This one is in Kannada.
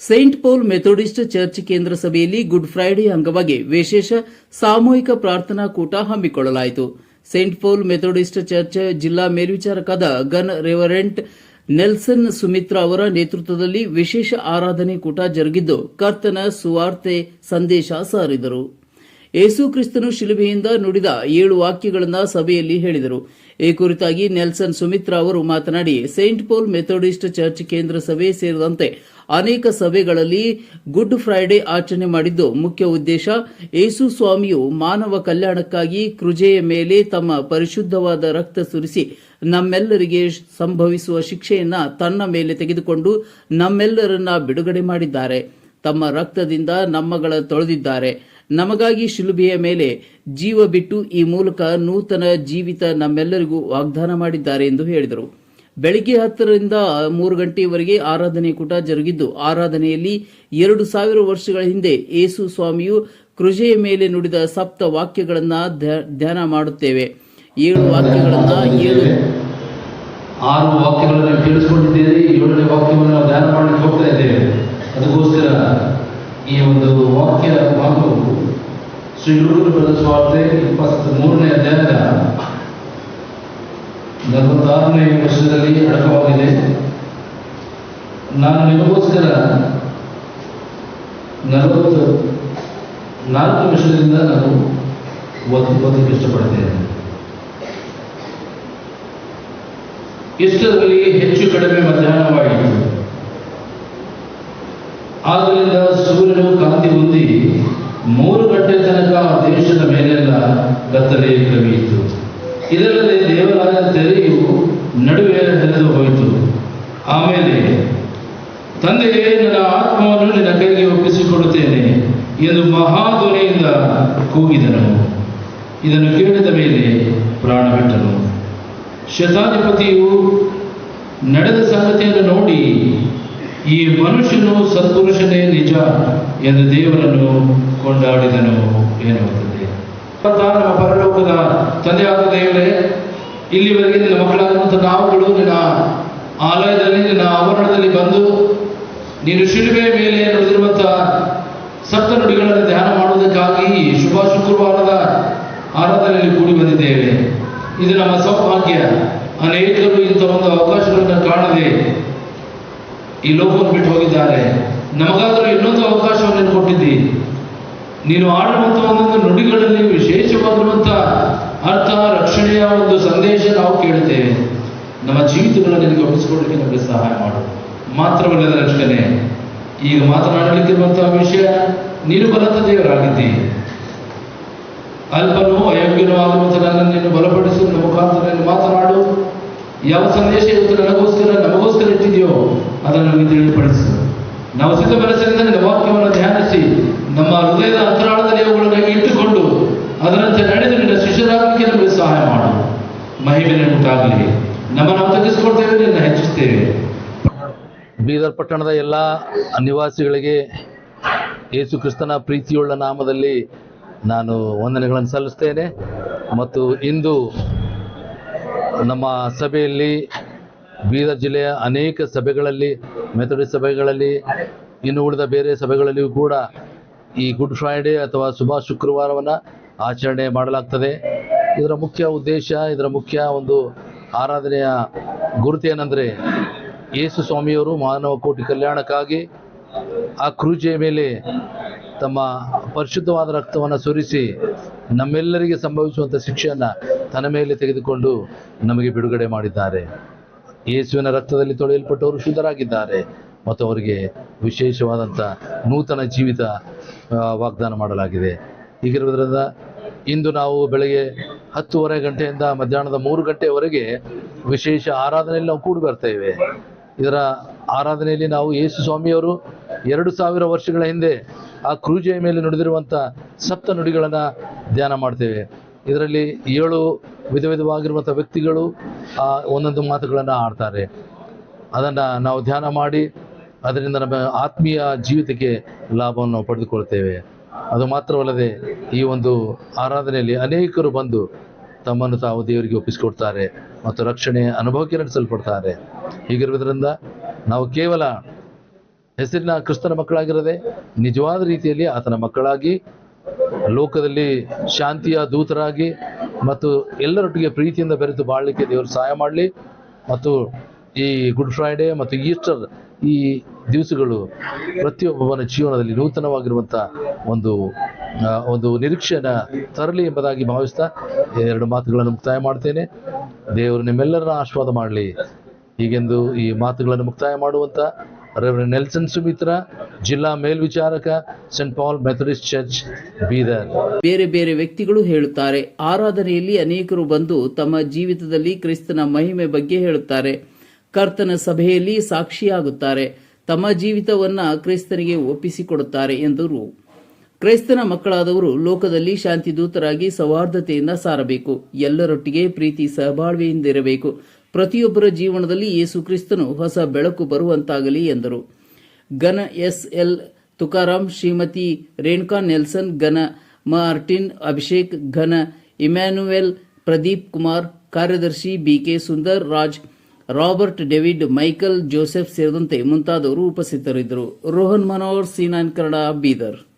ಸೈಂಟ್ ಪೌಲ್ ಮೆಥೋಡಿಸ್ಟ್ ಚರ್ಚ್ ಕೇಂದ್ರ ಸಭೆಯಲ್ಲಿ ಗುಡ್ ಫ್ರೈಡೆ ಅಂಗವಾಗಿ ವಿಶೇಷ ಸಾಮೂಹಿಕ ಪ್ರಾರ್ಥನಾ ಕೂಟ ಹಮ್ಮಿಕೊಳ್ಳಲಾಯಿತು ಸೈಂಟ್ ಪೌಲ್ ಮೆಥೋಡಿಸ್ಟ್ ಚರ್ಚ್ ಜಿಲ್ಲಾ ಮೇಲ್ವಿಚಾರಕಾದ ಗನ್ ರೆವರೆಂಟ್ ನೆಲ್ಸನ್ ಸುಮಿತ್ರಾ ಅವರ ನೇತೃತ್ವದಲ್ಲಿ ವಿಶೇಷ ಆರಾಧನೆ ಕೂಟ ಜರುಗಿದ್ದು ಕರ್ತನ ಸುವಾರ್ತೆ ಸಂದೇಶ ಸಾರಿದರು. ಯೇಸು ಕ್ರಿಸ್ತನು ಶಿಲುಬೆಯಿಂದ ನುಡಿದ ಏಳು ವಾಕ್ಯಗಳನ್ನು ಸಭೆಯಲ್ಲಿ ಹೇಳಿದರು. ಈ ಕುರಿತಾಗಿ ನೆಲ್ಸನ್ ಸುಮಿತ್ರಾ ಅವರು ಮಾತನಾಡಿ ಸೈಂಟ್ ಪೌಲ್ ಮೆಥೋಡಿಸ್ಟ್ ಚರ್ಚ್ ಕೇಂದ್ರ ಸಭೆ ಸೇರಿದಂತೆ ಅನೇಕ ಸಭೆಗಳಲ್ಲಿ ಗುಡ್ ಫ್ರೈಡೆ ಆಚರಣೆ ಮಾಡಿದ್ದು ಮುಖ್ಯ ಉದ್ದೇಶ ಯೇಸು ಸ್ವಾಮಿಯು ಮಾನವ ಕಲ್ಯಾಣಕ್ಕಾಗಿ ಕೃಜೆಯ ಮೇಲೆ ತಮ್ಮ ಪರಿಶುದ್ಧವಾದ ರಕ್ತ ಸುರಿಸಿ ನಮ್ಮೆಲ್ಲರಿಗೆ ಸಂಭವಿಸುವ ಶಿಕ್ಷೆಯನ್ನ ತನ್ನ ಮೇಲೆ ತೆಗೆದುಕೊಂಡು ನಮ್ಮೆಲ್ಲರನ್ನ ಬಿಡುಗಡೆ ಮಾಡಿದ್ದಾರೆ. ತಮ್ಮ ರಕ್ತದಿಂದ ನಮ್ಮಗಳ ತೊಳೆದಿದ್ದಾರೆ. ನಮಗಾಗಿ ಶಿಲುಬೆಯ ಮೇಲೆ ಜೀವ ಬಿಟ್ಟು ಈ ಮೂಲಕ ನೂತನ ಜೀವಿತ ನಮ್ಮೆಲ್ಲರಿಗೂ ವಾಗ್ದಾನ ಮಾಡಿದ್ದಾರೆ ಎಂದು ಹೇಳಿದರು. ಬೆಳಿಗ್ಗೆ ಹತ್ತರಿಂದ ಮೂರು ಗಂಟೆಯವರೆಗೆ ಆರಾಧನೆ ಕೂಟ ಜರುಗಿದ್ದು, ಆರಾಧನೆಯಲ್ಲಿ ಎರಡು ಸಾವಿರ ವರ್ಷಗಳ ಹಿಂದೆ ಯೇಸು ಸ್ವಾಮಿಯು ಕೃಜೆಯ ಮೇಲೆ ನುಡಿದ ಸಪ್ತ ವಾಕ್ಯಗಳನ್ನು ಧ್ಯ- ಧ್ಯಾನ ಮಾಡುತ್ತೇವೆ. ಏಳು ವಾಕ್ಯಗಳನ್ನು ಏಳು. ಆರು ವಾಕ್ಯಗಳನ್ನು ಕೇಳಿಸಿಕೊಂಡಿದ್ದೇವೆ ಏಳನೇ ವಾಕ್ಯವನ್ನು ಧ್ಯಾನ ಮಾಡಲಿಕ್ಕೆ ಹೋಗ್ತಾ ಇದ್ದೇವೆ. ಅದಕ್ಕೋಸ್ಕರ ಈ ಒಂದು ವಾಕ್ಯ ಭಾಗವು ಶ್ರೀ ಗುರುಗಳ ಸ್ವಾರ್ಥ ಇಪ್ಪತ್ತ್ ನಲವತ್ತಾರನೇ ವರ್ಷದಲ್ಲಿ ಅಡಕವಾಗಿದೆ. ನಾನು ನಿಮಗೋಸ್ಕರ ನಲವತ್ತು, ನಾಲ್ಕು ವರ್ಷದಿಂದ ನಾನು ಓದ್ ಓದಲಿಕ್ಕೆ ಇಷ್ಟಪಡ್ತೇನೆ. ಇಷ್ಟರಲ್ಲಿ ಹೆಚ್ಚು ಕಡಿಮೆ ಮಧ್ಯಾಹ್ನವಾಯಿತು. ಆದ್ದರಿಂದ ಸೂರ್ಯನು ಕಾಂತಿ ಹೊಂದಿ ಮೂರು ಗಂಟೆ ತನಕ ದೇಶದ ಮೇಲೆಲ್ಲ ಕತ್ತಲೆ ಕವಿಯಿತು ಇದಲ್ಲದೆ ದೇವರಾಜ ತೆರೆಯು ನಡುವೆ ಹರಿದು ಹೋಯಿತು. ಆಮೇಲೆ, ತಂದೆಯೇ, ನನ್ನ ಆತ್ಮವನ್ನು ನಿನ್ನ ಕೈಗೆ ಒಪ್ಪಿಸಿಕೊಡುತ್ತೇನೆ ಎಂದು ಮಹಾಧ್ವನಿಯಿಂದ ಕೂಗಿದನು. ಇದನ್ನು ಕೇಳಿದ ಮೇಲೆ ಪ್ರಾಣ ಬಿಟ್ಟನು. ಶತಾಧಿಪತಿಯು ನಡೆದ ಸಂಗತಿಯನ್ನು ನೋಡಿ, ಈ ಮನುಷ್ಯನು ಸತ್ಪುರುಷನೇ ನಿಜ ಎಂದು ದೇವರನ್ನು ಕೊಂಡಾಡಿದನು ಎನ್ನುತ್ತದೆ ನಮ್ಮ ಪರಲೋಕದ ತಂದೆಯಾದ ದೇವರೇ, ಇಲ್ಲಿವರೆಗೆ ನಿನ್ನ ಮಕ್ಕಳಾದಂಥ ನಾವುಗಳು ನಿನ್ನ ಆಲಯದಲ್ಲಿ, ನಿನ್ನ ಆವರಣದಲ್ಲಿ ಬಂದು ನೀನು ಶಿಲುಬೆ ಮೇಲೆ ನುಡಿದಿರುವಂಥ ಸಪ್ತ ನುಡಿಗಳನ್ನು ಧ್ಯಾನ ಮಾಡುವುದಕ್ಕಾಗಿ ಶುಭ ಶುಕ್ರವಾರದ ಆರಾಧನೆಯಲ್ಲಿ ಕೂಡಿ ಬಂದಿದ್ದೇವೆ. ಇದು ನಮ್ಮ ಸೌಭಾಗ್ಯ. ಅನೇಕರು ಇಂಥ ಒಂದು ಅವಕಾಶಗಳನ್ನು ಕಾಣದೆ ಈ ಲೋಕವನ್ನು ಬಿಟ್ಟು ಹೋಗಿದ್ದಾರೆ. ನಮಗಾದರೂ ಇನ್ನೊಂದು ಅವಕಾಶವನ್ನು ಕೊಟ್ಟಿದ್ದೀವಿ ಕೊಟ್ಟಿದ್ದಿ. ನೀನು ಆಡುವಂಥ ಒಂದೊಂದು ನುಡಿಗಳಲ್ಲಿ ವಿಶೇಷವಾಗಿರುವಂಥ ಅರ್ಥ, ರಕ್ಷಣೆಯ ಒಂದು ಸಂದೇಶ ನಾವು ಕೇಳುತ್ತೇವೆ. ನಮ್ಮ ಜೀವಿತಗಳನ್ನು ನಿನಗೆ ಒಪ್ಪಿಸಿಕೊಳ್ಳಲಿಕ್ಕೆ ನಮಗೆ ಸಹಾಯ ಮಾಡು. ಮಾತ್ರವಲ್ಲದ ರಕ್ಷಣೆ, ಈಗ ಮಾತನಾಡಲಿಕ್ಕಿರುವಂತಹ ವಿಷಯ, ನೀನು ಬಲತ ದೇವರಾಗಿದ್ದಿ. ಅಲ್ಪನು ಅಯೋಗ್ಯನೂ ನನ್ನನ್ನು ನೀನು ಬಲಪಡಿಸು, ನಮ್ಮ ಮುಖಾಂತರ ಮಾತನಾಡು. ಯಾವ ಸಂದೇಶ ಇವತ್ತು ನನಗೋಸ್ಕರ, ನಮಗೋಸ್ಕರ ಇಟ್ಟಿದೆಯೋ ಅದನ್ನು ನಮಗೆ ತಿಳಿಪಡಿಸು ನಾವು ಸಿದ್ಧ ನಿಮ್ಮ ನಿನ್ನ ವಾಕ್ಯವನ್ನು ಧ್ಯಾನಿಸಿ ನಮ್ಮ ಹೃದಯದ ಅಂತರಾಳದಲ್ಲಿ ಅವುಗಳನ್ನು ಇಟ್ಟುಕೊಂಡು ಅದರಂತೆ ನಡೆದು ನಿನ್ನ ಶಿಷ್ಯರಾಗಲಿಕ್ಕೆ ನಮಗೆ ಸಹಾಯ ಮಾಡು. ಮಹಿಮೆಯನ್ನು ಉಂಟಾಗಲಿ. ನಮ್ಮ ನಾವು ತಗ್ಗಿಸಿಕೊಡ್ತೇವೆ ನಿನ್ನ ಹೆಚ್ಚಿಸ್ತೇವೆ. ಬೀದರ್ ಪಟ್ಟಣದ ಎಲ್ಲ ನಿವಾಸಿಗಳಿಗೆ ಯೇಸು ಕ್ರಿಸ್ತನ ಪ್ರೀತಿಯುಳ್ಳ ನಾಮದಲ್ಲಿ ನಾನು ವಂದನೆಗಳನ್ನು ಸಲ್ಲಿಸ್ತೇನೆ. ಮತ್ತು ಇಂದು ನಮ್ಮ ಸಭೆಯಲ್ಲಿ ಬೀದರ್ ಜಿಲ್ಲೆಯ ಅನೇಕ ಸಭೆಗಳಲ್ಲಿ ಮೆಥಡಿಸ್ಟ್ ಸಭೆಗಳಲ್ಲಿ, ಇನ್ನು ಉಳಿದ ಬೇರೆ ಸಭೆಗಳಲ್ಲಿಯೂ ಕೂಡ ಈ ಗುಡ್ ಫ್ರೈಡೇ ಅಥವಾ ಶುಭ ಶುಕ್ರವಾರವನ್ನು ಆಚರಣೆ ಮಾಡಲಾಗ್ತದೆ. ಇದರ ಮುಖ್ಯ ಉದ್ದೇಶ, ಇದರ ಮುಖ್ಯ ಒಂದು ಆರಾಧನೆಯ ಗುರುತು ಏನಂದರೆ, ಯೇಸು ಸ್ವಾಮಿಯವರು ಮಾನವ ಕೋಟಿ ಕಲ್ಯಾಣಕ್ಕಾಗಿ ಆ ಕ್ರೂಜೆಯ ಮೇಲೆ ತಮ್ಮ ಪರಿಶುದ್ಧವಾದ ರಕ್ತವನ್ನು ಸುರಿಸಿ ನಮ್ಮೆಲ್ಲರಿಗೆ ಸಂಭವಿಸುವಂಥ ಶಿಕ್ಷೆಯನ್ನು ತನ್ನ ಮೇಲೆ ತೆಗೆದುಕೊಂಡು ನಮಗೆ ಬಿಡುಗಡೆ ಮಾಡಿದ್ದಾರೆ. ಯೇಸುವಿನ ರಕ್ತದಲ್ಲಿ ತೊಳೆಯಲ್ಪಟ್ಟವರು ಶುದ್ಧರಾಗಿದ್ದಾರೆ. ಮತ್ತು ಅವರಿಗೆ ವಿಶೇಷವಾದಂಥ ನೂತನ ಜೀವಿತ ವಾಗ್ದಾನ ಮಾಡಲಾಗಿದೆ. ಹೀಗಿರುವುದರಿಂದ ಇಂದು ನಾವು ಬೆಳಗ್ಗೆ ಹತ್ತುವರೆ ಗಂಟೆಯಿಂದ ಮಧ್ಯಾಹ್ನದ ಮೂರು ಗಂಟೆಯವರೆಗೆ ವಿಶೇಷ ಆರಾಧನೆಯಲ್ಲಿ ನಾವು ಕೂಡಿ ಬರ್ತೇವೆ ಇದರ ಆರಾಧನೆಯಲ್ಲಿ ನಾವು ಯೇಸು ಸ್ವಾಮಿಯವರು ಎರಡು ಸಾವಿರ ವರ್ಷಗಳ ಹಿಂದೆ ಆ ಕ್ರೂಜೆಯ ಮೇಲೆ ನುಡಿದಿರುವಂಥ ಸಪ್ತ ನುಡಿಗಳನ್ನು ಧ್ಯಾನ ಮಾಡ್ತೇವೆ. ಇದರಲ್ಲಿ ಏಳು ವಿಧ ವಿಧವಾಗಿರುವಂಥ ವ್ಯಕ್ತಿಗಳು ಒಂದೊಂದು ಮಾತುಗಳನ್ನು ಆಡ್ತಾರೆ. ಅದನ್ನು ನಾವು ಧ್ಯಾನ ಮಾಡಿ, ಅದರಿಂದ ನಮ್ಮ ಆತ್ಮೀಯ ಜೀವಿತಕ್ಕೆ ಲಾಭವನ್ನು ಪಡೆದುಕೊಳ್ತೇವೆ. ಅದು ಮಾತ್ರವಲ್ಲದೆ ಈ ಒಂದು ಆರಾಧನೆಯಲ್ಲಿ ಅನೇಕರು ಬಂದು ತಮ್ಮನ್ನು ತಾವು ದೇವರಿಗೆ ಒಪ್ಪಿಸಿಕೊಡ್ತಾರೆ ಮತ್ತು ರಕ್ಷಣೆ ಅನುಭವಕ್ಕೆ ನಡೆಸಲ್ಪಡ್ತಾರೆ. ಹೀಗಿರುವುದರಿಂದ ನಾವು ಕೇವಲ ಹೆಸರಿನ ಕ್ರಿಸ್ತನ ಮಕ್ಕಳಾಗಿರದೆ ನಿಜವಾದ ರೀತಿಯಲ್ಲಿ ಆತನ ಮಕ್ಕಳಾಗಿ ಲೋಕದಲ್ಲಿ ಶಾಂತಿಯ ದೂತರಾಗಿ ಮತ್ತು ಎಲ್ಲರೊಟ್ಟಿಗೆ ಪ್ರೀತಿಯಿಂದ ಬೆರೆತು ಬಾಳಲಿಕ್ಕೆ ದೇವರು ಸಹಾಯ ಮಾಡಲಿ. ಮತ್ತು ಈ ಗುಡ್ ಫ್ರೈಡೇ ಮತ್ತು ಈಸ್ಟರ್ ಈ ದಿವಸಗಳು ಪ್ರತಿಯೊಬ್ಬನ ಜೀವನದಲ್ಲಿ ನೂತನವಾಗಿರುವಂಥ ಒಂದು ಒಂದು ನಿರೀಕ್ಷೆಯನ್ನು ತರಲಿ ಎಂಬುದಾಗಿ ಭಾವಿಸ್ತಾ ಎರಡು ಮಾತುಗಳನ್ನು ಮುಕ್ತಾಯ ಮಾಡ್ತೇನೆ. ದೇವರು ನಿಮ್ಮೆಲ್ಲರನ್ನ ಆಶೀರ್ವಾದ ಮಾಡಲಿ. ಹೀಗೆಂದು ಈ ಮಾತುಗಳನ್ನು ಮುಕ್ತಾಯ ರೆವರೆಂಡ್ ನೆಲ್ಸನ್ ಸುಮಿತ್ರ ಜಿಲ್ಲಾ ಮೇಲ್ವಿಚಾರಕ saint Paul Methodist church Bidar ಬೇರೆ ಬೇರೆ ವ್ಯಕ್ತಿಗಳು ಹೇಳುತ್ತಾರೆ, ಆರಾಧನೆಯಲ್ಲಿ ಅನೇಕರು ಬಂದು ತಮ್ಮ ಜೀವಿತದಲ್ಲಿ ಕ್ರಿಸ್ತನ ಮಹಿಮೆ ಬಗ್ಗೆ ಹೇಳುತ್ತಾರೆ. ಕರ್ತನ ಸಭೆಯಲ್ಲಿ ಸಾಕ್ಷಿಯಾಗುತ್ತಾರೆ, ತಮ್ಮ ಜೀವಿತವನ್ನ ಕ್ರಿಸ್ತನಿಗೆ ಒಪ್ಪಿಸಿಕೊಡುತ್ತಾರೆ ಎಂದರು. ಕ್ರೈಸ್ತನ ಮಕ್ಕಳಾದವರು ಲೋಕದಲ್ಲಿ ಶಾಂತಿದೂತರಾಗಿ ಸೌಹಾರ್ದತೆಯಿಂದ ಸಾರಬೇಕು. ಎಲ್ಲರೊಟ್ಟಿಗೆ ಪ್ರೀತಿ ಸಹಬಾಳ್ವೆಯಿಂದಿರಬೇಕು. ಪ್ರತಿಯೊಬ್ಬರ ಜೀವನದಲ್ಲಿ ಯೇಸು ಕ್ರಿಸ್ತನು ಹೊಸ ಬೆಳಕು ಬರುವಂತಾಗಲಿ ಎಂದರು. ಗನ S L Tukaram, Shrimati Renuka Nelson ಗನ Martin Abhishek, ಘನ ಇಮ್ಯಾನುವೆಲ್ ಪ್ರದೀಪ್ ಕುಮಾರ್, ಕಾರ್ಯದರ್ಶಿ BK Sundar, Raj Robert David, Michael Joseph ಸೇರಿದಂತೆ ಮುಂತಾದವರು ಉಪಸ್ಥಿತರಿದ್ದರು. ರೋಹನ್ ಮನೋಹರ್, ಸೀನಾನ್ ನೈನ್ ಬೀದರ್.